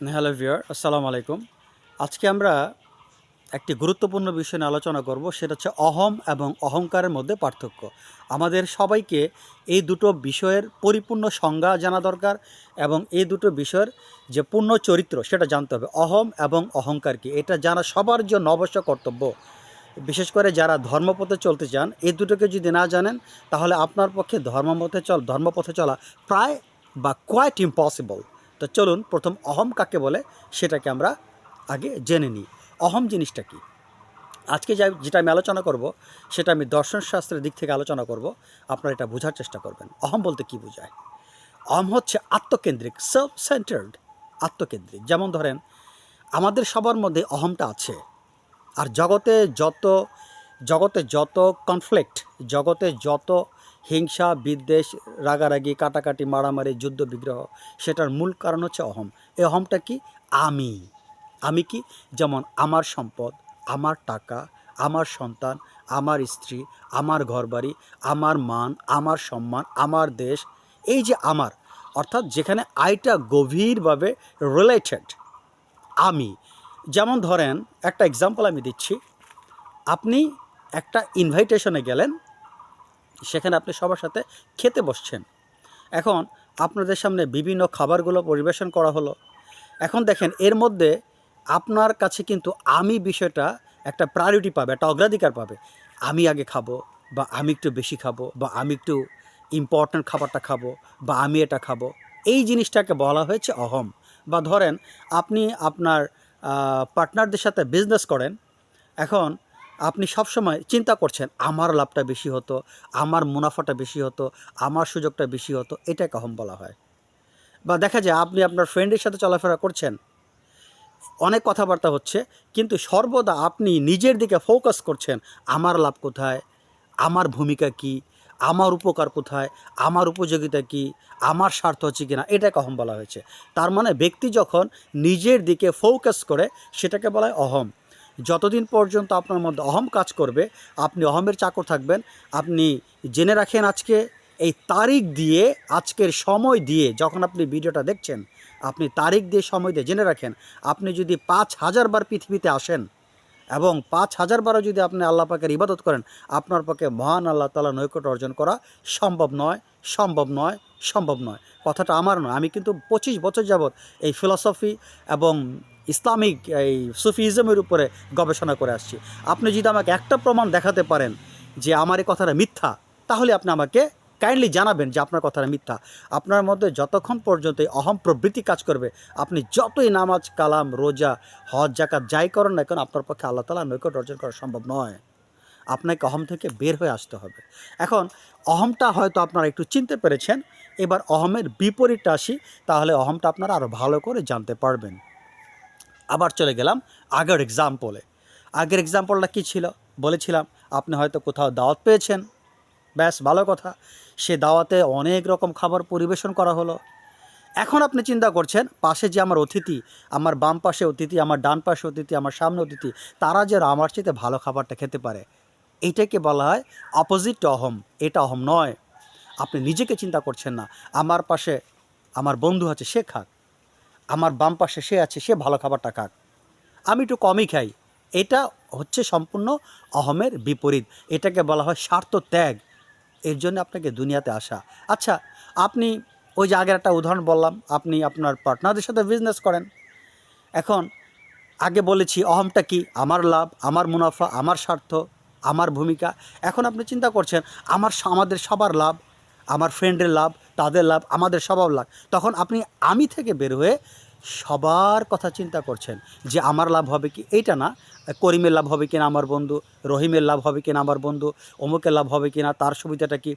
Hello viewer আসসালামু আলাইকুম। আজকে আমরা একটি গুরুত্বপূর্ণ বিষয় নিয়ে আলোচনা করব, সেটা হচ্ছে অহম এবং অহংকারের মধ্যে পার্থক্য। আমাদের সবাইকে এই দুটো বিষয়ের পরিপূর্ণ সংজ্ঞা জানা দরকার এবং এই দুটো বিষয়ের যে পূর্ণ চরিত্র, সেটা জানতে হবে। অহম এবং অহংকার কি? এটা জানা সবার জন্য অবশ্য কর্তব্য। বিশেষ করে যারা ধর্মপথে চলতে চান, এই দুটোকে যদি না জানেন, তাহলে আপনার পক্ষে ধর্মপথে চল ধর্মপথে চলা প্রায় বা কোয়াইট ইম্পসিবল তো চলুন প্রথম অহম কাকে বলে সেটাকে আমরা আগে জেনে নিই। অহম জিনিসটা কি? আজকে যা যেটা আমি আলোচনা করব, সেটা আমি দর্শনশাস্ত্রের দিক থেকে আলোচনা করব। আপনারা এটা বোঝার চেষ্টা করবেন। অহম বলতে কি বোঝায়? অহম হচ্ছে আত্মকেন্দ্রিক সেলফ সেন্টার্ড আত্মকেন্দ্রিক। যেমন ধরেন, আমাদের সবার মধ্যে অহমটা আছে। আর জগতে যত জগতে যত কনফ্লিক্ট জগতে যত হিংসা, বিদ্বেষ, রাগারাগি, কাটাকাটি, মারামারি যুদ্ধ বিগ্রহ সেটার মূল কারণ হচ্ছে অহম। এই অহমটা কি? আমি। আমি কি? যেমন আমার সম্পদ, আমার টাকা, আমার সন্তান, আমার স্ত্রী, আমার ঘরবাড়ি, আমার মান, আমার সম্মান, আমার দেশ, এই যে আমার, অর্থাৎ যেখানে আইটা গভীরভাবে রিলেটেড আমি। যেমন ধরেন, একটা এক্সাম্পল আমি দিচ্ছি। আপনি একটা ইনভাইটেশনে গেলেন সেখানে আপনি সবার সাথে খেতে বসছেন। এখন আপনাদের সামনে বিভিন্ন খাবারগুলো পরিবেশন করা হলো। এখন দেখেন, এর মধ্যে আপনার কাছে কিন্তু আমি বিষয়টা একটা প্রায়োরিটি পাবে, একটা অগ্রাধিকার পাবে। আমি আগে খাব বা আমি একটু বেশি খাব বা আমি একটু ইম্পর্ট্যান্ট খাবারটা খাব বা আমি এটা খাব। এই জিনিসটাকে বলা হয়েছে অহম। বা ধরেন, আপনি আপনার পার্টনারদের সাথে বিজনেস করেন। এখন আপনি সবসময় চিন্তা করছেন, আমার লাভটা বেশি হতো, আমার মুনাফাটা বেশি হতো, আমার সুযোগটা বেশি হতো এটাকে অহম বলা হয়? বা দেখা যায় আপনি আপনার ফ্রেন্ডের সাথে চলাফেরা করছেন, অনেক কথাবার্তা হচ্ছে, কিন্তু সর্বদা আপনি নিজের দিকে ফোকাস করছেন, আমার লাভ কোথায়, আমার ভূমিকা কি, আমার উপকার কোথায়, আমার উপযোগিতা কি, আমার স্বার্থ হচ্ছে কিনা এটাকে অহম বলা হয়েছে? তার মানে ব্যক্তি যখন নিজের দিকে ফোকাস করে, সেটাকে বলা হয় অহম। যতদিন পর্যন্ত আপনার মধ্যে অহম কাজ করবে, আপনি অহমের চাকর থাকবেন, আপনি জেনে রাখেন আজকে এই তারিখ দিয়ে, আজকের সময় দিয়ে যখন আপনি ভিডিওটা দেখছেন, আপনি তারিখ দিয়ে, সময় দিয়ে জেনে রাখেন, আপনি যদি পাঁচ হাজার বার পৃথিবীতে আসেন এবং পাঁচ হাজার বারও যদি আপনি আল্লাহ পাকের ইবাদত করেন, আপনার পক্ষে মহান আল্লাহ তালা নৈকট অর্জন করা সম্ভব নয় সম্ভব নয় সম্ভব নয়। কথাটা আমার নয়, আমি কিন্তু পঁচিশ বছর যাবৎ এই ফিলসফি এবং ইসলামিক এই সুফিজমের উপরে গবেষণা করে আসছি। আপনি যদি আমাকে একটা প্রমাণ দেখাতে পারেন যে আমার এই কথাটা মিথ্যা, তাহলে আপনি আমাকে কাইন্ডলি জানাবেন যে আপনার কথাটা মিথ্যা। আপনার মধ্যে যতক্ষণ পর্যন্ত এই অহম প্রবৃত্তি কাজ করবে, আপনি যতই নামাজ, কালাম, রোজা, হজ জাকাত যাই করেন না কেন, আপনার পক্ষে আল্লাহ তালা নৈকট অর্জন করা সম্ভব নয়। আপনাকে অহম থেকে বের হয়ে আসতে হবে। এখন অহমটা হয়তো আপনারা একটু চিনতে পেরেছেন, এবার অহমের বিপরীতটা আসি, তাহলে অহমটা আপনারা আরও ভালো করে জানতে পারবেন। আবার চলে গেলাম আগের এক্সাম্পলে আগের এক্সাম্পলটা কী ছিল? বলেছিলাম, আপনি হয়তো কোথাও দাওয়াত পেয়েছেন। ব্যাস, ভালো কথা। সে দাওয়াতে অনেক রকম খাবার পরিবেশন করা হলো। এখন আপনি চিন্তা করছেন, পাশে যে আমার অতিথি, আমার বাম পাশে অতিথি, আমার ডান পাশে অতিথি, আমার সামনে অতিথি, তারা যে আমার চেয়ে ভালো খাবারটা খেতে পারে এইটাকে বলা হয় অপোজিট অহম এটা অহম নয়। আপনি নিজেকে চিন্তা করছেন না। আমার পাশে আমার বন্ধু আছে, সে খাক। আমার বাম পাশে সে আছে, সে ভালো খাবারটা খাক। আমি একটু কমই খাই। এটা হচ্ছে সম্পূর্ণ অহমের বিপরীত। এটাকে বলা হয় স্বার্থ ত্যাগ। এর জন্য আপনাকে দুনিয়াতে আসা। আচ্ছা আপনি ওই যে আগের একটা উদাহরণ বললাম, আপনি আপনার পার্টনারদের সাথে বিজনেস করেন। এখন আগে বলেছি অহমটা কি? আমার লাভ, আমার মুনাফা, আমার স্বার্থ, আমার ভূমিকা। এখন আপনি চিন্তা করছেন, আমার আমাদের সবার লাভ, আমার ফ্রেন্ডের লাভ তাদের লাভ, আমাদের সবার লাভ। তখন আপনি, আমি থেকে বের হয়ে সবার কথা চিন্তা করছেন যে আমার লাভ হবে কি? এইটা না, করিমের লাভ হবে কিনা আমার বন্ধু, রহিমের লাভ হবে কিনা আমার বন্ধু, অমুকের লাভ হবে কিনা, তার সুবিধাটা কি?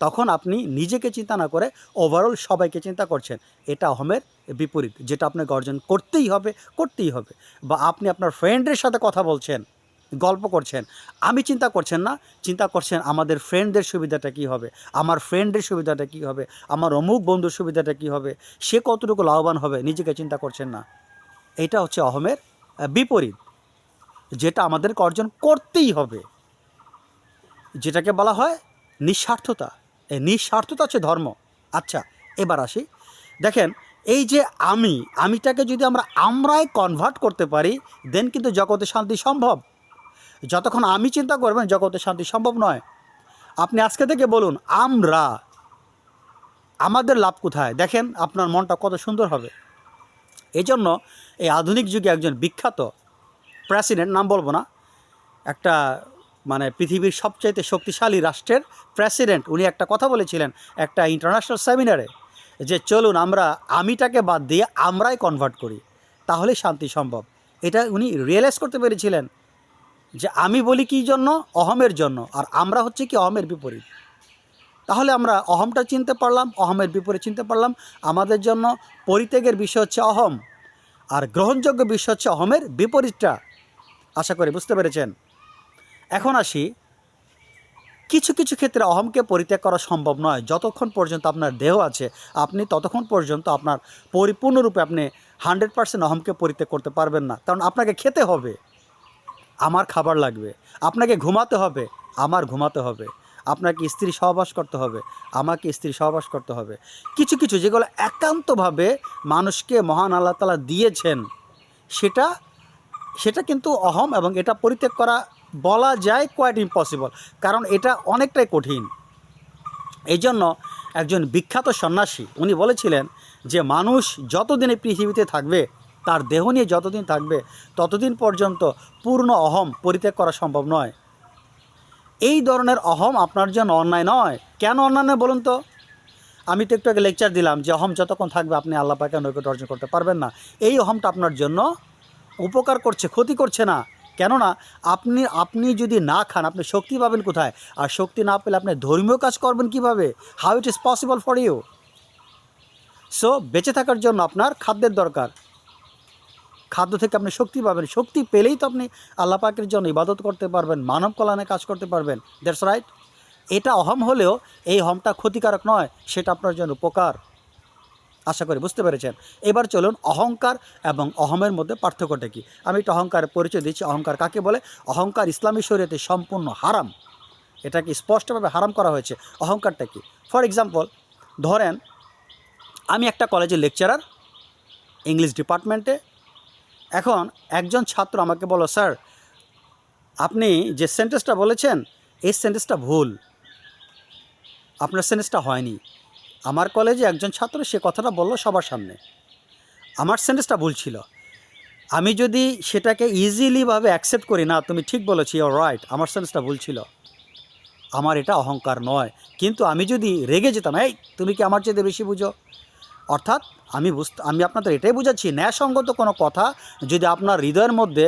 তখন আপনি নিজেকে চিন্তা না করে ওভারঅল সবাইকে চিন্তা করছেন, এটা অহমের বিপরীত, যেটা আপনাকে অর্জন করতেই হবে করতেই হবে। বা আপনি আপনার ফ্রেন্ডের সাথে কথা বলছেন গল্প করছেন। আমি চিন্তা করছেন না, চিন্তা করছেন আমাদের ফ্রেন্ডদের সুবিধাটা কী হবে? আমার ফ্রেন্ডের সুবিধাটা কী হবে? আমার অমুক বন্ধুর সুবিধাটা কী হবে? সে কতটুকু লাভবান হবে? নিজেকে চিন্তা করছেন না। এটা হচ্ছে অহমের বিপরীত। যেটা আমাদেরকে অর্জন করতেই হবে। যেটাকে বলা হয় নিঃস্বার্থতা। এই নিঃস্বার্থতা হচ্ছে ধর্ম। আচ্ছা এবার আসি। দেখেন, এই যে আমি, আমিটাকে যদি আমরা আমরাই কনভার্ট করতে পারি দেন কিন্তু জগতে শান্তি সম্ভব। যতক্ষণ আমি চিন্তা করবেন জগতে শান্তি সম্ভব নয়। আপনি আজকে থেকে বলুন, আমরা, আমাদের লাভ কোথায়? দেখেন, আপনার মনটা কত সুন্দর হবে। এই জন্য এই আধুনিক যুগে একজন বিখ্যাত প্রেসিডেন্ট, নাম বলব না, একটা মানে পৃথিবীর সবচাইতে শক্তিশালী রাষ্ট্রের প্রেসিডেন্ট, উনি একটা কথা বলেছিলেন একটা ইন্টারন্যাশনাল সেমিনারে যে, চলুন আমরা আমিটাকে বাদ দিয়ে আমরাই কনভার্ট করি, তাহলেই শান্তি সম্ভব। এটা উনি রিয়েলাইজ করতে পেরেছিলেন। যে আমি বলি কি জন্য? অহমের জন্য। আর আমরা হচ্ছে কি অহমের বিপরীত। তাহলে আমরা অহমটা চিনতে পারলাম, অহমের বিপরীত চিনতে পারলাম। আমাদের জন্য পরিত্যাগের বিষয় হচ্ছে অহম। আর গ্রহণযোগ্য বিষয় হচ্ছে অহমের বিপরীতটা। আশা করি বুঝতে পেরেছেন? এখন আসি। কিছু কিছু ক্ষেত্রে অহমকে পরিত্যাগ করা সম্ভব নয়। যতক্ষণ পর্যন্ত আপনার দেহ আছে, আপনি ততক্ষণ পর্যন্ত আপনার পরিপূর্ণরূপে আপনি হান্ড্রেড পার্সেন্ট অহমকে পরিত্যাগ করতে পারবেন না। কারণ আপনাকে খেতে হবে। আমার খাবার লাগবে। আপনাকে ঘুমাতে হবে, আমার ঘুমাতে হবে। আপনাকে স্ত্রী সহবাস করতে হবে, আমাকে স্ত্রী সহবাস করতে হবে। কিছু কিছু যেগুলো একান্তভাবে মানুষকে মহান আল্লাহ তালা দিয়েছেন, সেটা সেটা কিন্তু অহম এবং এটা পরিত্যাগ করা, বলা যায় কোয়াইট ইম্পসিবল কারণ এটা অনেকটাই কঠিন। এই জন্য একজন বিখ্যাত সন্ন্যাসী, উনি বলেছিলেন যে, মানুষ যতদিন এই পৃথিবীতে থাকবে তার দেহ নিয়ে যতদিন থাকবে, ততদিন পর্যন্ত পূর্ণ অহম পরিত্যাগ করা সম্ভব নয়। এই ধরনের অহম আপনার জন্য অন্যায় নয়। কেন অন্যায় নয় বলুন তো? আমি তো একটু আগে লেকচার দিলাম যে অহম যতক্ষণ থাকবে, আপনি আল্লাহ পাকে নৈকট অর্জন করতে পারবেন না। এই অহমটা আপনার জন্য উপকার করছে, ক্ষতি করছে না। কেননা আপনি আপনি যদি না খান, আপনি শক্তি পাবেন কোথায়? আর শক্তি না পেলে আপনি ধর্মীয় কাজ করবেন কীভাবে? How it is possible for you so বেঁচে থাকার জন্য আপনার খাদ্যের দরকার। খাদ্য থেকে আপনি শক্তি পাবেন। শক্তি পেলেই তো আপনি আল্লাহ পাকের জন্য ইবাদত করতে পারবেন, মানব কল্যাণে কাজ করতে পারবেন। দ্যাটস রাইট এটা অহম হলেও এই হমটা ক্ষতিকারক নয়, সেটা আপনার জন্য উপকার। আশা করি বুঝতে পেরেছেন। এবার চলুন অহংকার এবং অহমের মধ্যে পার্থক্যটা কী? আমি একটু অহংকারের পরিচয় দিচ্ছি। অহংকার কাকে বলে? অহংকার ইসলামী শরীয়তে সম্পূর্ণ হারাম। এটাকে স্পষ্টভাবে হারাম করা হয়েছে। অহংকারটা কি? ফর এক্সাম্পল ধরেন, আমি একটা কলেজের লেকচারার ইংলিশ ডিপার্টমেন্টে এখন একজন ছাত্র আমাকে বলো, স্যার, আপনি যে সেন্টেন্সটা বলেছেন, এই সেন্টেন্সটা ভুল। আপনার সেন্টেন্সটা হয়নি। আমার কলেজে একজন ছাত্র, সে কথাটা বলল সবার সামনে। আমার সেন্টেন্সটা ভুল ছিল। আমি যদি সেটাকে ইজিলিভাবে অ্যাকসেপ্ট করি, না, তুমি ঠিক বলেছি ইউর রাইট আমার সেন্টেন্সটা ভুল ছিল। আমার এটা অহংকার নয়। কিন্তু আমি যদি রেগে যেতাম, এই, তুমি কি আমার চেয়ে বেশি বুঝো? অর্থাৎ আমি বুঝতে আমি আপনাদের এটাই বুঝাচ্ছি, ন্যায়সঙ্গত কোনো কথা যদি আপনার হৃদয়ের মধ্যে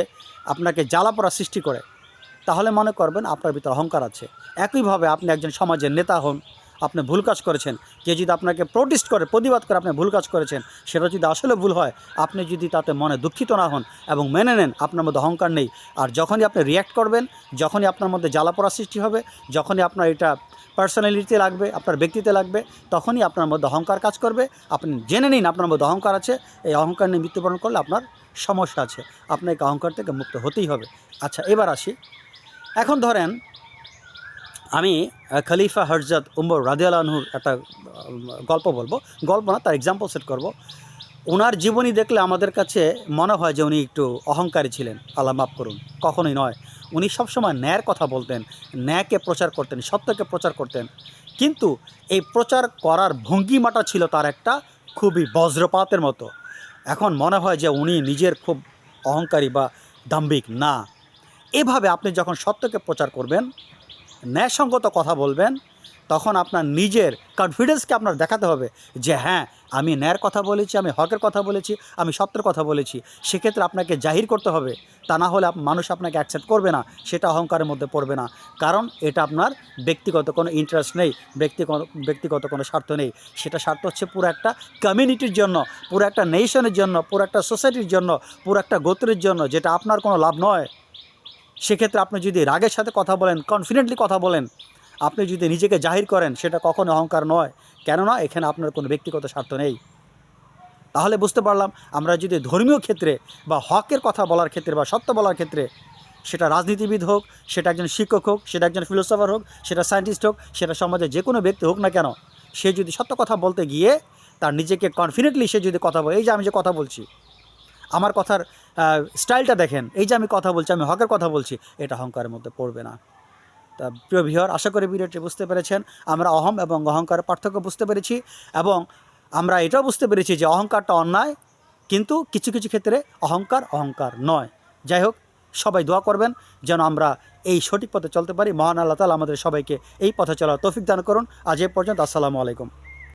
আপনাকে জ্বালা পড়া সৃষ্টি করে, তাহলে মনে করবেন আপনার ভিতরে অহংকার আছে। একইভাবে আপনি একজন সমাজের নেতা হন, আপনি ভুল কাজ করেছেন কেউ যদি আপনাকে প্রোটেস্ট করে, প্রতিবাদ করে আপনি ভুল কাজ করেছেন, সেটা যদি আসলে ভুল হয়, আপনি যদি তাতে মনে দুঃখিত না হন এবং মেনে নেন, আপনার মধ্যে অহংকার নেই। আর যখনই আপনি রিয়্যাক্ট করবেন, যখনই আপনার মধ্যে জ্বালা পড়া সৃষ্টি হবে, যখনই আপনার এটা পার্সোনালিটিতে লাগবে, আপনার ব্যক্তিতে লাগবে, তখনই আপনার মধ্যে অহংকার কাজ করবে। আপনি জেনে নিন আপনার মধ্যে অহংকার আছে, এই অহংকার নিয়ে মৃত্যুবরণ করলে আপনার সমস্যা আছে, আপনাকে অহংকার থেকে মুক্ত হতেই হবে। আচ্ছা এবার আসি। এখন ধরেন, আমি খলিফা হরজত উমর রাজিয়ালহুর একটা গল্প বলব। গল্প না, তার এক্সাম্পল সেট করব। ওনার জীবনী দেখলে আমাদের কাছে মনে হয় যে উনি একটু অহংকারী ছিলেন। আল্লাহ মাফ করুন। কখনোই নয়। উনি সবসময় ন্যায়ের কথা বলতেন, ন্যায়কে প্রচার করতেন, সত্যকে প্রচার করতেন। কিন্তু এই প্রচার করার ভঙ্গিমাটা ছিল তার একটা খুবই বজ্রপাতের মতো। এখন মনে হয় যে উনি নিজের খুব অহংকারী বা দাম্ভিক। না। এভাবে আপনি যখন সত্যকে প্রচার করবেন, ন্যায়সঙ্গত কথা বলবেন, তখন আপনার নিজের কনফিডেন্সকে আপনার দেখাতে হবে যে হ্যাঁ আমি ন্যায়ের কথা বলেছি, আমি হকের কথা বলেছি, আমি সত্যের কথা বলেছি। সেক্ষেত্রে আপনাকে জাহির করতে হবে। তা না হলে মানুষ আপনাকে অ্যাকসেপ্ট করবে না, সেটা অহংকারের মধ্যে পড়বে না। কারণ এটা আপনার ব্যক্তিগত কোনো ইন্টারেস্ট নেই, ব্যক্তিগত ব্যক্তিগত কোনো স্বার্থ নেই। সেটা স্বার্থ হচ্ছে পুরো একটা কমিউনিটির জন্য, পুরো একটা নেশনের জন্য, পুরো একটা সোসাইটির জন্য, পুরো একটা গোত্রের জন্য, যেটা আপনার কোনো লাভ নয়। সেক্ষেত্রে আপনি যদি রাগের সাথে কথা বলেন কনফিডেন্টলি কথা বলেন আপনি যদি নিজেকে জাহির করেন, সেটা কখনো অহংকার নয়। কেননা, এখানে আপনার কোনো ব্যক্তিগত স্বার্থ নেই। তাহলে বুঝতে পারলাম, আমরা যদি ধর্মীয় ক্ষেত্রে বা হকের কথা বলার ক্ষেত্রে বা সত্য বলার ক্ষেত্রে সেটা রাজনীতিবিদ হোক, সেটা একজন শিক্ষক হোক, সেটা একজন ফিলোসফার হোক, সেটা সায়েন্টিস্ট হোক, সেটা সমাজে যে কোনো ব্যক্তি হোক না কেন, সে যদি সত্য কথা বলতে গিয়ে তার নিজেকে কনফিডেন্টলি সে যদি কথা বলে, এই যে আমি যে কথা বলছি, আমার কথার স্টাইলটা দেখেন, এই যে আমি কথা বলছি, আমি হকের কথা বলছি, এটা অহংকারের মধ্যে পড়বে না। তা প্রিয় ভিহর আশা করি ভিডিওটি বুঝতে পেরেছেন। আমরা অহম এবং অহংকারের পার্থক্য বুঝতে পেরেছি এবং আমরা এটাও বুঝতে পেরেছি যে অহংকারটা অন্যায়, কিন্তু কিছু কিছু ক্ষেত্রে অহংকার অহংকার নয়। যাই হোক, সবাই দোয়া করবেন যেন আমরা এই সঠিক পথে চলতে পারি। মহান আল্লাহ তালা আমাদের সবাইকে এই পথে চলার তৌফিক দান করুন। আজ এ পর্যন্ত, আসসালামু আলাইকুম।